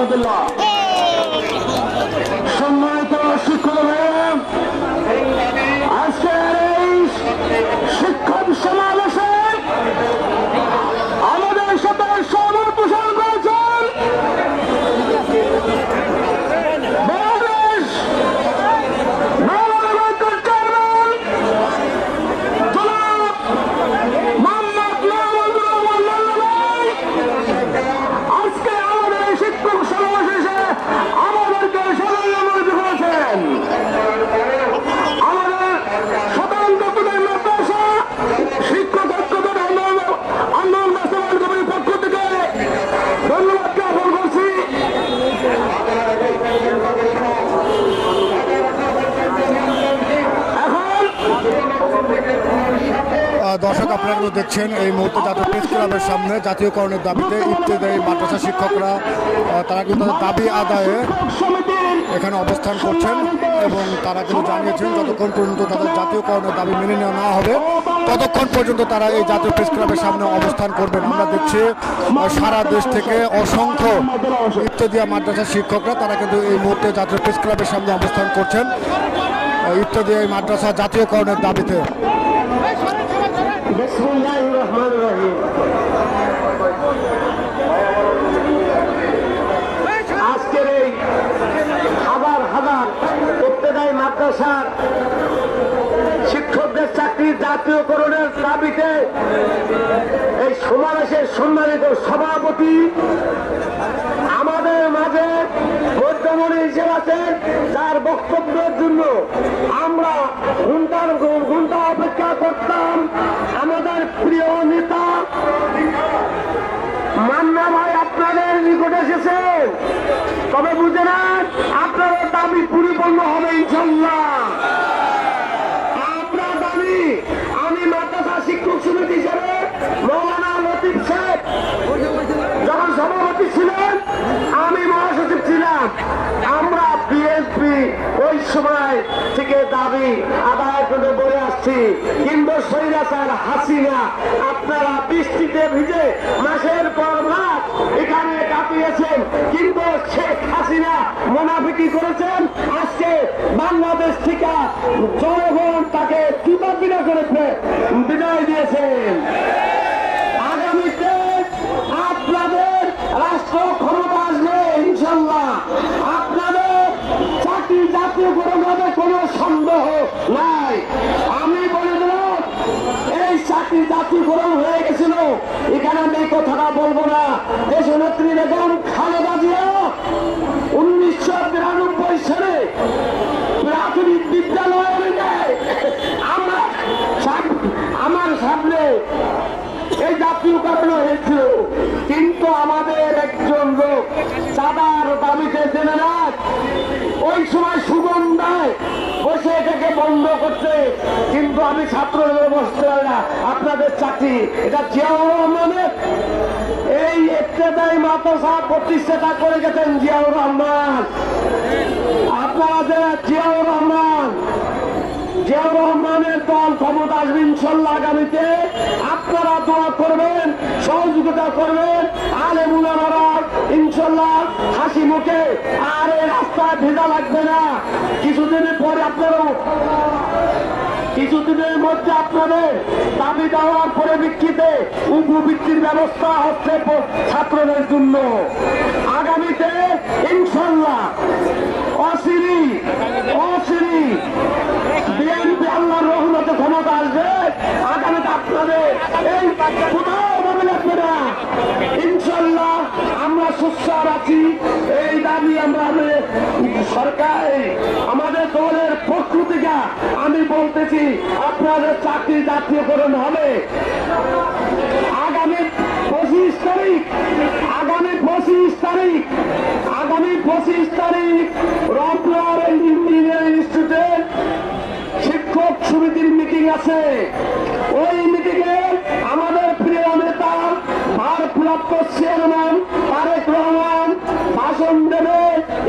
রহমতুল্লাহ সম্মানিত দেখছেন এই মুহূর্তে জাতীয় প্রেস ক্লাবের সামনে জাতীয়করণের দাবিতে ইত্যাদি মাদ্রাসা শিক্ষকরা তারা কিন্তু দাবি আদায়ে এখানে অবস্থান করছেন এবং তারা কিন্তু জানিয়েছেন যতক্ষণ পর্যন্ত তাদের জাতীয়করণের দাবি মেনে নেওয়া না হবে, ততক্ষণ পর্যন্ত তারা এই জাতীয় প্রেস ক্লাবের সামনে অবস্থান করবেন। আমরা দেখছি সারা দেশ থেকে অসংখ্য ইত্যাদিয়া মাদ্রাসা শিক্ষকরা তারা কিন্তু এই মুহূর্তে জাতীয় প্রেস ক্লাবের সামনে অবস্থান করছেন ইত্যাদি এই মাদ্রাসা জাতীয়করণের দাবিতে। বিসমুল্লাহির রহমানির রহিম। আজকের এই হাজার হাজার ইত্তেদায়ী মাদ্রাসার শিক্ষকদের চাকরির জাতীয়করণের দাবিতে এই সমাবেশের সম্মানিত সভাপতি আমাদের মাঝে মধ্যমণি হিসেবে আছেন, যার বক্তব্যের জন্য আমরা ঘণ্টার অপেক্ষা করতাম। আমাদের প্রিয় নেতা মান্না ভাই আপনাদের নিকটে এসেছেন তবে বুঝে নেন, আপনাদের দাবি পরিপূর্ণ হবে ইনশাল্লাহ আপনার দাবি, আমি মাদ্রাসা শিক্ষক সমিতি হিসেবে মৌলানা লতিফ যখন সভাপতি ছিলেন, আমি মহাসচিব ছিলাম। আমরা বিএনপি ওই সময় থেকে দাবি আদায় করে বলে আসছি কিন্তু সৈরাচার হাসিনা, আপনারা বৃষ্টিতে ভিজে মাসের পর মাস এখানে কাটিয়েছেন, কিন্তু শেখ হাসিনা মোনাফিকি করেছেন, আজকে বাংলাদেশ থেকে জনগণ তাকে জুতা বিনা করে বিদায় দিয়েছেন। আগামীতে আপনাদের রাষ্ট্র ক্ষমতা আসবে ইনশাল্লাহ আপনাদের চাকরি জাতীয়করণ হবে কোনো সন্দেহ নাই আমি বলে দিলাম এই চাকরি জাতীয়করণ হয়ে গেছিল। এখানে আমি কথাটা বলব না। দেশনেত্রী বেগম খালেদা জিয়া উনিশশো বিরানব্বই সালে প্রাথমিক বিদ্যালয়ের আমার সামনে এই জাতীয়করণ হয়েছিল। কিন্তু আমাদের একজন লোক চাঁদার দাবিতে জেনে রাখ ওই সময় সুগন্ধায় বসে এটাকে বন্ধ করছে? কিন্তু আমি ছাত্র বসতে পারি না। আপনাদের চাকরি, এটা জিয়াউর রহমানের? এই ইত্তেদায়ী মাদ্রাসা প্রতিষ্ঠাতা করে গেছেন জিয়াউর রহমান। আপনারা জিয়াউর রহমান জিয়াউর রহমানের দল ক্ষমতা আসবে ইনশাল্লাহ আগামীতে। আপনারা দোয়া করবেন, সহযোগিতা করবেন আলে মুলামারা ইনশাল্লাহ হাসি মুখে। আর এই রাস্তায় ভেজা লাগবে না। কিছুদিনের পরে আপনারাও, কিছুদিনের মধ্যে আপনাদের দাবি দেওয়ার পরিপ্রেক্ষিতে উপবৃত্তির ব্যবস্থা হচ্ছে ছাত্রদের জন্য। আগামীতে ইনশাল্লাহ অসিরি অসিরি বিএনপি আল্লাহর রহমতে ক্ষমতা আসবে আপনাদের এই কোথাও ইনশাল্লাহ আমরা সুস্বার আছি, এই দাবি আমরা আমি- সরকার আমাদের দলের পক্ষ থেকে আমি বলতেছি, আপনাদের চাকরি জাতীয়করণ হবে। আগামী পঁচিশ তারিখ, আগামী পঁচিশ তারিখ, আগামী পঁচিশ তারিখ রংপুর ইঞ্জিনিয়ারিং ইনস্টিটিউটে শিক্ষক সমিতির মিটিং আছে। ওই মিটিং এ আমাদের প্রিয় নেতা ভারপ্রাপ্ত চেয়ারম্যান তারেক রহমান ভাষণ দেবে।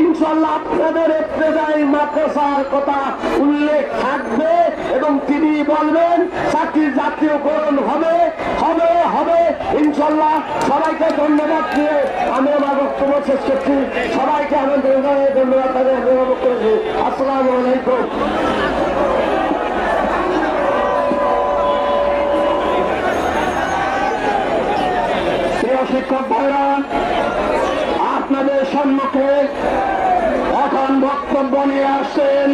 ইনশাল্লাহ আপনাদের প্রেদাই মাদ্রাসার কথা উল্লেখ থাকবে এবং তিনি বলবেন চাকরির জাতীয়করণ হবে হবে হবে। ইনশাল্লাহ সবাইকে ধন্যবাদ দিয়ে আমি আমার বক্তব্য শেষ করছি। সবাইকে আনন্দ ধন্যবাদ অভিভাবক করেছি। আসসালামু আলাইকুম প্রিয় শিক্ষক ভাইরা আপনাদের সম্মুখে এখন বক্তব্য নিয়ে আসছেন।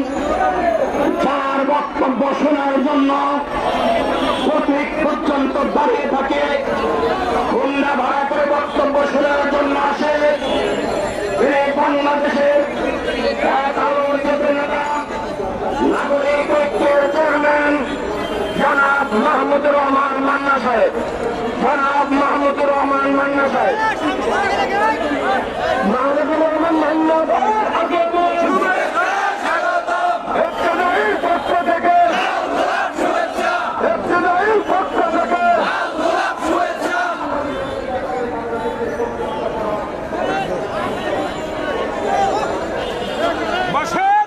চার বক্তব্য শোনার জন্য প্রতীক পর্যন্ত দাঁড়িয়ে থাকে। হুন্ডা ভাড়া করে বক্তব্য শোনার জন্য আসে। বাংলাদেশের নাগরিক ঐক্যের চেয়ারম্যান জনাব মাহমুদুর রহমান মান্না সাহেব জনাব মাহমুদুর রহমান মান্না সাহেব মাহমুদুর রহমান মান্না সাহেব আপনাকে ইবতদায়ীর পক্ষ থেকে ইবতদায়ীর পক্ষ থেকে বসেন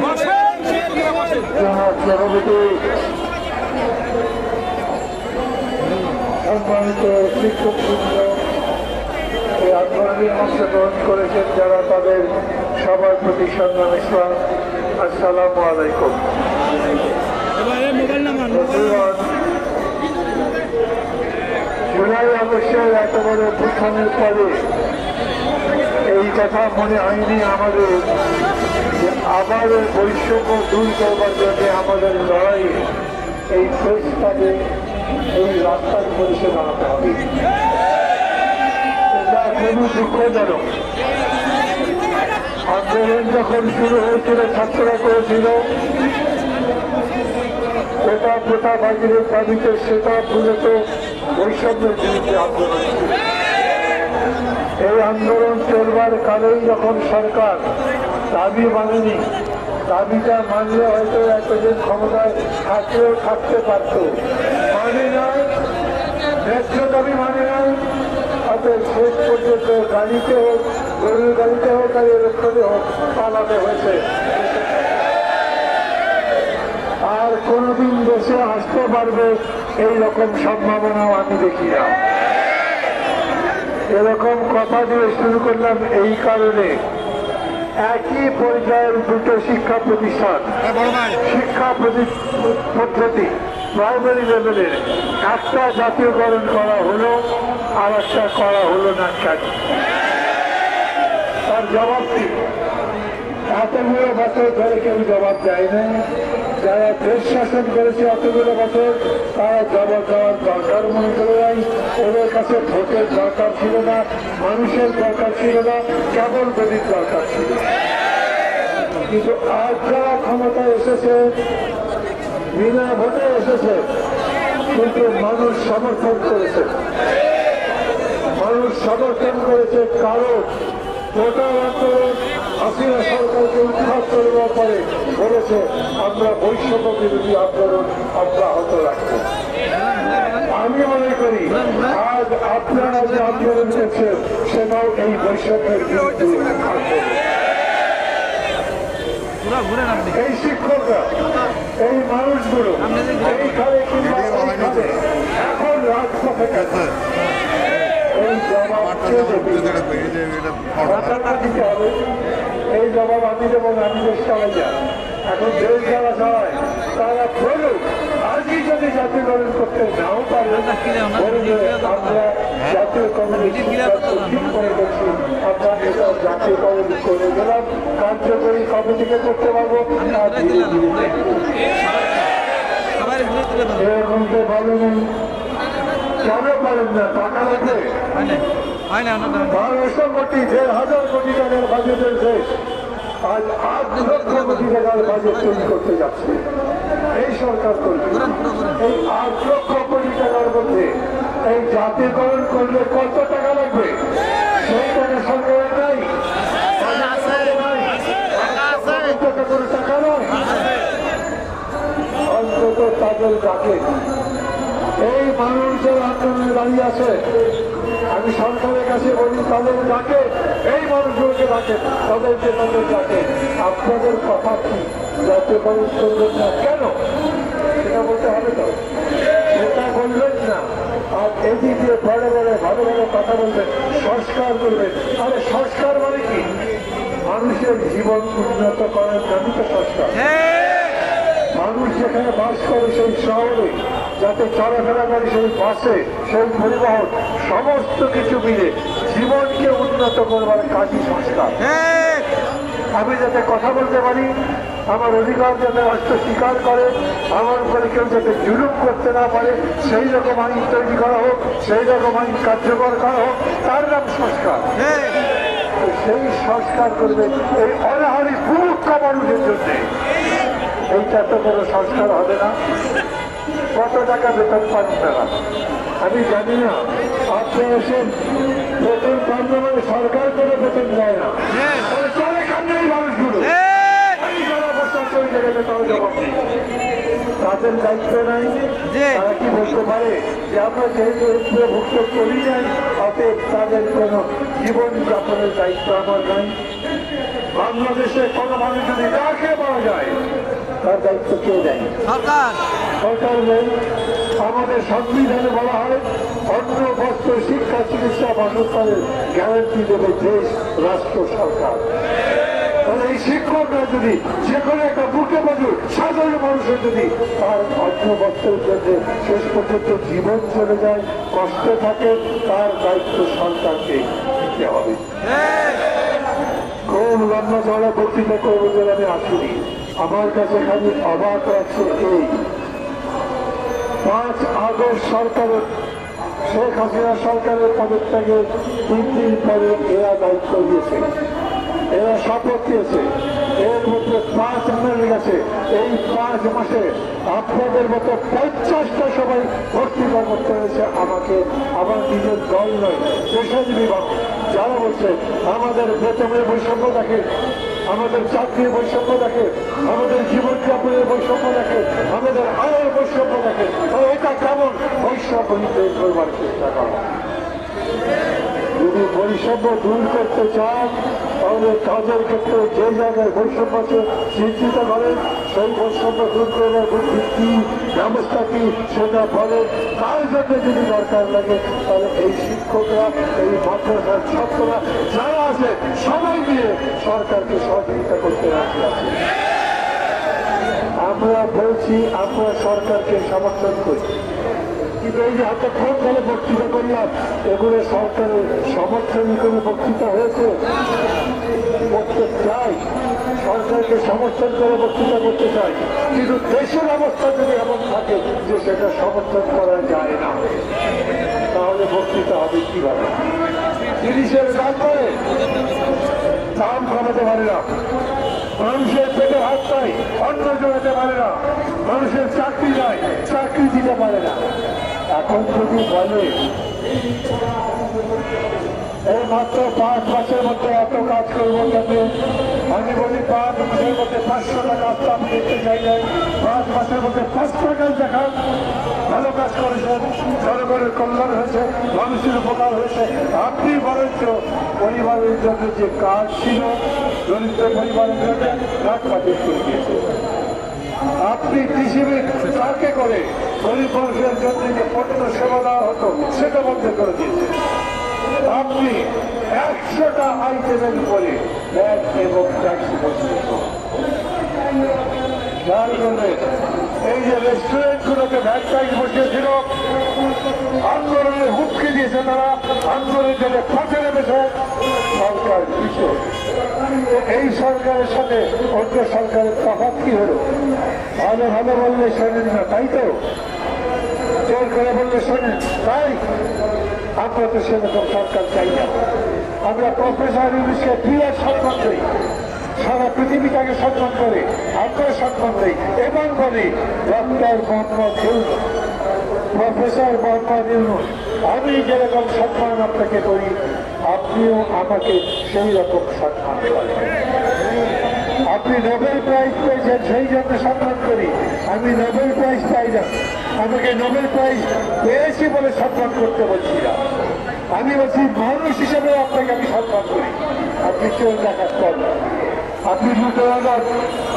বসেন বসেন সভাপতি সম্মানিত শিক্ষক এই আন্দোলনে অংশগ্রহণ করেছেন যারা তাদের সবার প্রতি সম্মান ইসলাম আসসালামু আলাইকুম। জুলাই আগস্টের এত বড় এই কথা মনে হয়নি আমাদের। যে আবার ওই বৈষম্য দূর করবার জন্য আমাদের লড়াই এই প্রেসটাকে এই রাস্তার পরিষে দাঁড়াতে হবে। এটা খুবই দুঃখজনক আন্দোলন যখন শুরু হয়েছিল, ছাত্ররা করেছিল কোটা কোটা বাজিরের দাবিতে সেটা মূলত বৈষম্যের বিরুদ্ধে আন্দোলন এই আন্দোলন চলবার কালেই যখন সরকার দাবি মানেনি। দাবিটা মানলে হয়তো এতদিন ক্ষমতায় থাকলেও থাকতে পারত। মানে নয়, ন্যায্য দাবি মানে নয়, অতএব শেষ পর্যন্ত গাড়িতে হোক, গরুর গাড়িতে হোক আর এরক্ষণে হোক, পালাতে হয়েছে। আর কোনোদিন দেশে আসতে পারবে এই রকম সম্ভাবনাও আমি দেখি না। এরকম কথা দিয়ে শুরু করলাম এই কারণে। একই পর্যায়ের দুটো শিক্ষা প্রতিষ্ঠান। শিক্ষা প্রতি- পদ্ধতি প্রাইমারি লেভেলের একটা জাতীয়করণ করা হলো আর একটা করা হলো না কেন? তার জবাব কি? এতগুলো বছর ধরে কেউ জবাব দেয় না যারা দেশ শাসন করেছে এতগুলো বছর, তারা জবাব দেওয়ার দরকার মনে করে নাই। ওদের কাছে ভোটের দরকার ছিল না, মানুষের দরকার ছিল না, কেবল গদির দরকার ছিল। কিন্তু আজ যারা ক্ষমতায় এসেছে, বিনা ভোটে এসেছে, কিন্তু মানুষ সমর্থন করেছে। মানুষ সমর্থন করেছে কারণ গোটা আন্দোলন হাসিনা সরকারকে উৎখাত করবার পরে বলেছে, আমরা বৈষম্য বিরোধী আন্দোলন অব্যাহত রাখব। আমি মনে করি, আজ আপনারা যে আন্দোলন করছেন, সেটাও এই বৈষম্যের বিরুদ্ধে এই শিক্ষকরা, এই মানুষগুলো এইখানে এখন রাজপথে গেছে। দিতে হবে এই জবাব আমি দেবো আমি চালাই এখন দেশ যারা চালায় তারা বলুক আজই যদি জাতীয়করণ করতে নাও করে গেছি কার্যকরী কমিটিকে করতে পারব এরকম বলেন কেন পারেন না টাকা লাগবে। বারোশো কোটি দেড় হাজার কোটি টাকার বাজেটের দেশ আজ আট লক্ষ কোটি টাকার বাজেট তৈরি করতে যাচ্ছে। এই সরকার করবে। এই আট লক্ষ কোটি টাকার মধ্যে এই জাতীয়করণ করলে কত টাকা লাগবে? সেই টাকা সরকারের নাই। টাকা করে টাকা নয় অন্তত তাদের ডাকে এই মানুষদের আন্দোলনে দাঁড়িয়ে আছে। আমি সরকারের কাছে বলি তাদের ডাকে। এই মানুষগুলোকে ডাকে তাদেরকে তাদের ডাকে। আপনাদের কথা কি? যাতে মানুষ করবেন না। কেন? সেটা বলতে হবে তো। সেটা বলবেন না। আর এদিক দিয়ে বড় বড় ভালো ভালো কথা বলবেন সংস্কার করবেন। আরে সংস্কার মানে কি? মানুষের জীবন উন্নত করার জন্য তো সংস্কার। মানুষ যেখানে বাস করে সেই শহরে যাতে চলাফেরা করে সেই বাসে সেই পরিবহন সমস্ত কিছু মিলে জীবনকে উন্নত করবার কাজই সংস্কার। আমি যাতে কথা বলতে পারি আমার অধিকার যাতে রাষ্ট্র স্বীকার করে আমার উপরে কেউ যাতে জুলুম করতে না পারে সেই রকম আইন তৈরি করা হোক সেই রকম আইন কার্যকর করা হোক তার নাম সংস্কার। তো সেই সংস্কার করবে এই অনাহারি মূর্খ মানুষের জন্য। এইটা তো কোনো সংস্কার হবে না। কত টাকা বেতন পান তারা? আমি জানি না। আপনি এসে বেতন পান না মানে সরকার কোনো বেতন দেয় না। চলে খান্নাই মানুষগুলো। এই যারা বসে আছে ওই জায়গায় তারা জবাব নেই। তাদের দায়িত্ব নাই। তারা কি বলতে পারে যে আমরা যেহেতু ভুক্ত করি নাই অতএব তাদের কোনো জীবন যাপনের দায়িত্ব আমার নাই। বাংলাদেশে কোনো মানুষ যদি খেয়ে পাওয়া যায় তার দায়িত্ব কেউ দেয় সরকার! সরকার নেই আমাদের সংবিধানে বলা হয় অন্ন বস্ত্র শিক্ষা চিকিৎসা বাসস্থানের গ্যারান্টি দেবে দেশ, রাষ্ট্র, সরকার। তাহলে এই শিক্ষকরা যদি যে কোনো একটা বুকে বাজুর সাধারণ মানুষের যদি তার অন্ন বস্ত্রের জন্য শেষ পর্যন্ত জীবন চলে যায়, কষ্ট থাকে, তার দায়িত্ব সরকারকে দিতে হবে। খুব লম্বা চড়া বক্তৃতা করব বলে আমি আসিনি। আমার কাছে খালি অবাক লাগছে এই পাঁচ আগস্ট সরকারের, শেখ হাসিনা সরকারের পদত্যাগে তিন দিন পরে এরা দায়িত্ব দিয়েছে। এরা শপথ দিয়েছে এর মধ্যে পাঁচ মেরে গেছে। এই পাঁচ মাসে আপনাদের মতো পঞ্চাশটা সবাই ভর্তি করতে হয়েছে আমাকে আমার নিজের দল নয় পেশাজীবী মানুষ যারা বলছে, আমাদের বেতনের বৈষম্য দেখে আমাদের চাকরির বৈষম্য দেখে, আমাদের জীবনযাপনের বৈষম্য দেখে, আমাদের আয়ের বৈষম্য দেখে তো এটা কেমন? বৈষম্য নিতে করবার চেষ্টা করা। যদি বৈষম্য দূর করতে চান, তাহলে কাজের ক্ষেত্রে যে জায়গায় বৈষম্য আছে, চিন্তিত করেন। সেই ব্যবস্থা কি সেটা বলেন তার জন্য যদি দরকার লাগে তাহলে এই শিক্ষকরা এই মাদ্রাসার ছাত্ররা যারা আছে সবাই মিলে সরকারকে সহযোগিতা করতে আছে আমরা বলছি আমরা সরকারকে সমর্থন করি কিন্তু এই যে ফোন করে বক্তৃতা করলাম এগুলো সরকারের সমর্থন করে বক্তৃতা হয়েছে করতে চাই সরকারকে সমর্থন করে বক্তৃতা করতে চাই। কিন্তু দেশের অবস্থা যদি এমন থাকে যে সেটা সমর্থন করা যায় না, তাহলে বক্তৃতা হবে কীভাবে? জিনিসের দাম করে দাম কমাতে পারে না। মানুষের পেটে হাত পাই অন্ন জোগাতে পারে না। মানুষের চাকরি নাই, চাকরি দিতে পারে না। এখন যদি বলে, এই মাত্র পাঁচ মাসের মধ্যে এত কাজ করব যাতে আমি বলি পাঁচ মাসের মধ্যে পাঁচশো টাকা আমি দেখতে চাই নাই পাঁচ মাসের মধ্যে পাঁচশো কাজ দেখান। ভালো কাজ করেছেন জনগণের কল্যাণ হয়েছে, মানুষের উপকার হয়েছে। আপনি বরঞ্চ পরিবারের জন্য যে কাজ ছিল, দরিদ্র পরিবারের জন্য কাজ পাঠিয়ে করে দিয়েছে। আপনি পৃথিবীর কাকে করে? গরিব মানুষের জন্য যে পণ্য সেবা দেওয়া হতো, সেটা বন্ধ করে দিয়েছে। আপনি একশোটা আইটেমের উপরে ব্যাগ এবং ট্যাক্সি বসিয়েছ এই যে রেস্টুরেন্টগুলোকে ভ্যাট ট্যাক্স বসিয়েছিল আন্দোলনের হুমকি দিয়েছে তারা, আন্দোলনের জন্য পথে নেমেছে সরকার কিছু এই সরকারের সাথে অন্য সরকারের তফাৎ কি হলো? ভালো ভালো বললে শোনেন না, তাই তো? জোর করে বললে শোনেন, তাই? আমরা তো সেরকম সরকার চাই না। আমরা প্রফেসর ইউনিসকে বিরাট সম্মান করি সারা পৃথিবী তাকে সম্মান করে আমরা সম্মান দিই এবং বলি, ডক্টর মোহাম্মদ ইউনুস, প্রফেসর মোহাম্মদ ইউনুস, আমি যেরকম সম্মান আপনাকে করি, আপনিও আমাকে সেই রকম সম্মান আপনি নোবেল প্রাইজ পেয়েছেন, সেই জন্য সম্মান করি। আমি নোবেল প্রাইজ পাই না। আমাকে নোবেল প্রাইজ পেয়েছি বলে সম্মান করতে বলছি না। আমি বলছি, মানুষ হিসেবে আপনাকে আমি সম্মান করি। আপনি চোর দেখার পর আপনি লুটেরাদার,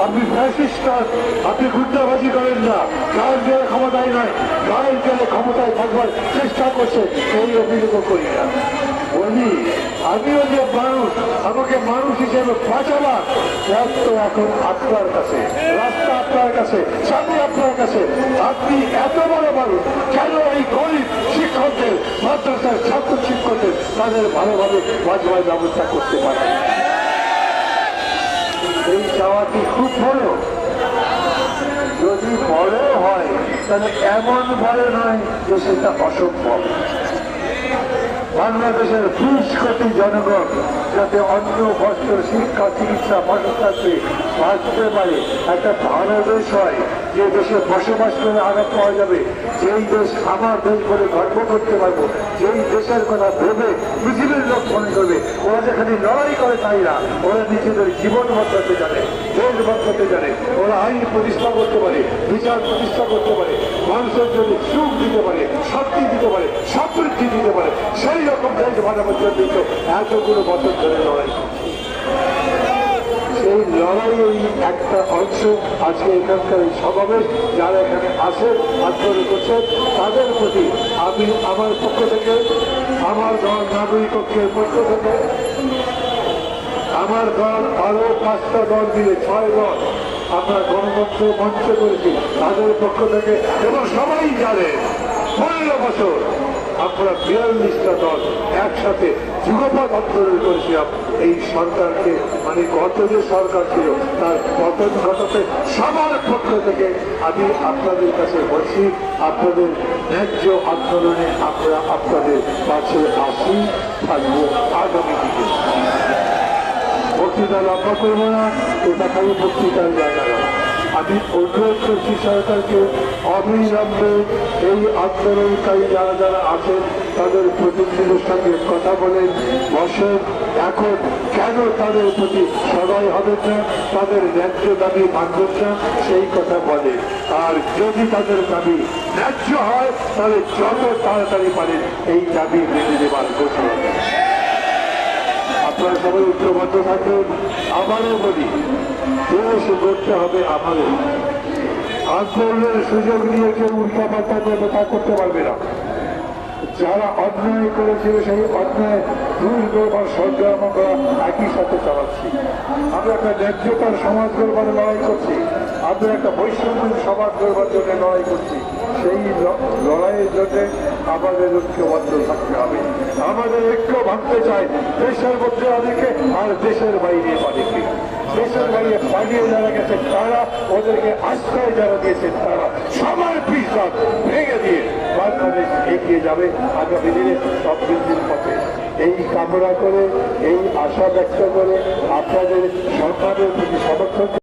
আপনি ফ্যাসিস্টার আপনি গুন্ডাবাজি করেন না। গায়ের জেলে ক্ষমতায় নয় গায়ের জেলে ক্ষমতায় থাকবার চেষ্টা করছে এই অভিযোগ করি না। বলি আমিও যে মানুষ, আমাকে মানুষ হিসেবে বাঁচাবার রাস্ত এখন আপনার কাছে, রাস্তা আপনার কাছে সামনে আপনার কাছে। আপনি এত বড় মানুষ, কেন এই গরিব শিক্ষকদের, মাদ্রাসার ছাত্র শিক্ষকদের তাদের ভালোভাবে বাজবার ব্যবস্থা করতে পারে এই চাওয়াটি খুব বড়? যদি বড় হয়, তাহলে এমন বড় নয় যে সেটা অসম্ভব। বাংলাদেশের বিশ কোটি জনগণ যাতে অন্য বস্ত্র শিক্ষা চিকিৎসা বাসস্থাতে বাঁচতে পারে একটা ভালো দেশ হয় যে দেশে বসবাস করে আঘাত পাওয়া যাবে, যেই দেশ আমার দেশ বলে গর্ব করতে পারব, যেই দেশের কথা ভেবে পৃথিবীর লোক মনে করবে, ওরা যেখানে লড়াই করে তাই না, ওরা নিজেদের জীবন বদলাতে জানে, দেশ বদলাতে জানে, ওরা আইন প্রতিষ্ঠা করতে পারে, বিচার প্রতিষ্ঠা করতে পারে, মানুষের জন্য সুখ দিতে পারে শক্তি দিতে পারে, সমৃদ্ধি দিতে পারে, সেই রকম দেশ বানাবার জন্য এতগুলো বছর ধরে লড়াই সেই লড়াইয়ের একটা অংশ আজকে এখানকার এই সমাবেশ, যারা এখানে আসেন আন্দোলন করছেন, তাদের প্রতি আমি আমার পক্ষ থেকে, আমার দল নাগরিক পক্ষের পক্ষ থেকে, আমার দল আরও পাঁচটা দল মিলে ছয় দল আমরা গণতন্ত্র মঞ্চ করেছি, তাদের পক্ষ থেকে এবং সবাই জানে, পনেরো বছর আমরা বিয়াল্লিশটা দল, একসাথে যুগপথ আন্দোলন করেছিলাম এই সরকারকে মানে গত যে সরকার ছিল, তার পতন ঘটাতে সবার পক্ষ থেকে আমি আপনাদের কাছে বলছি, আপনাদের ন্যায্য আন্দোলনে আমরা আপনাদের কাছে আসি, থাকব আগামী দিনে। বক্তৃতা লম্বা করব না, এটা খালি বক্তৃতার জায়গা আমি করছি সরকারকে অবিলম্বে এই আন্দোলনকারী যারা যারা আছেন, তাদের প্রতিনিধিদের সঙ্গে কথা বলেন বসেন। এখন কেন তাদের প্রতি সদয় হবেন না? তাদের ন্যায্য দাবি মানবেন না? সেই কথা বলে। আর যদি তাদের দাবি ন্যায্য হয়, তাহলে যত তাড়াতাড়ি পারেন এই দাবি মেনে নেবার ঘোষণা আপনারা সবাই ঐক্যবদ্ধ থাকবেন আবারও বলি দেশ গড়তে হবে আমাদের। আন্দোলনের সুযোগ নিয়ে কেউ উল্টা পাল্টা তা করতে পারবে না। যারা অন্যায় করেছিল সেই অন্যায় দূর করবার সংগ্রাম আমরা একই সাথে চালাচ্ছি। আমরা একটা ন্যায্যতার সমাজ করবার লড়াই করছি। আমরা একটা বৈষম্য সমাজ করবার জন্য লড়াই করছি। সেই লড়াইয়ের জন্য আমাদের ঐক্যবদ্ধ থাকতে হবে। আমাদের ঐক্য ভাঙতে চাই। দেশের মধ্যে অনেকে আর দেশের বাইরে অনেকে। বাইরে পালিয়ে যারা গেছে তারা ওদেরকে আশ্রয় যারা দিয়েছে, তারা সবার পিসাব ভেঙে দিয়ে বাংলাদেশ এগিয়ে যাবে আগামী দিনে সব দিন পথে। এই কামনা করে, এই আশা ব্যক্ত করে আপনাদের সরকারের প্রতি সমর্থন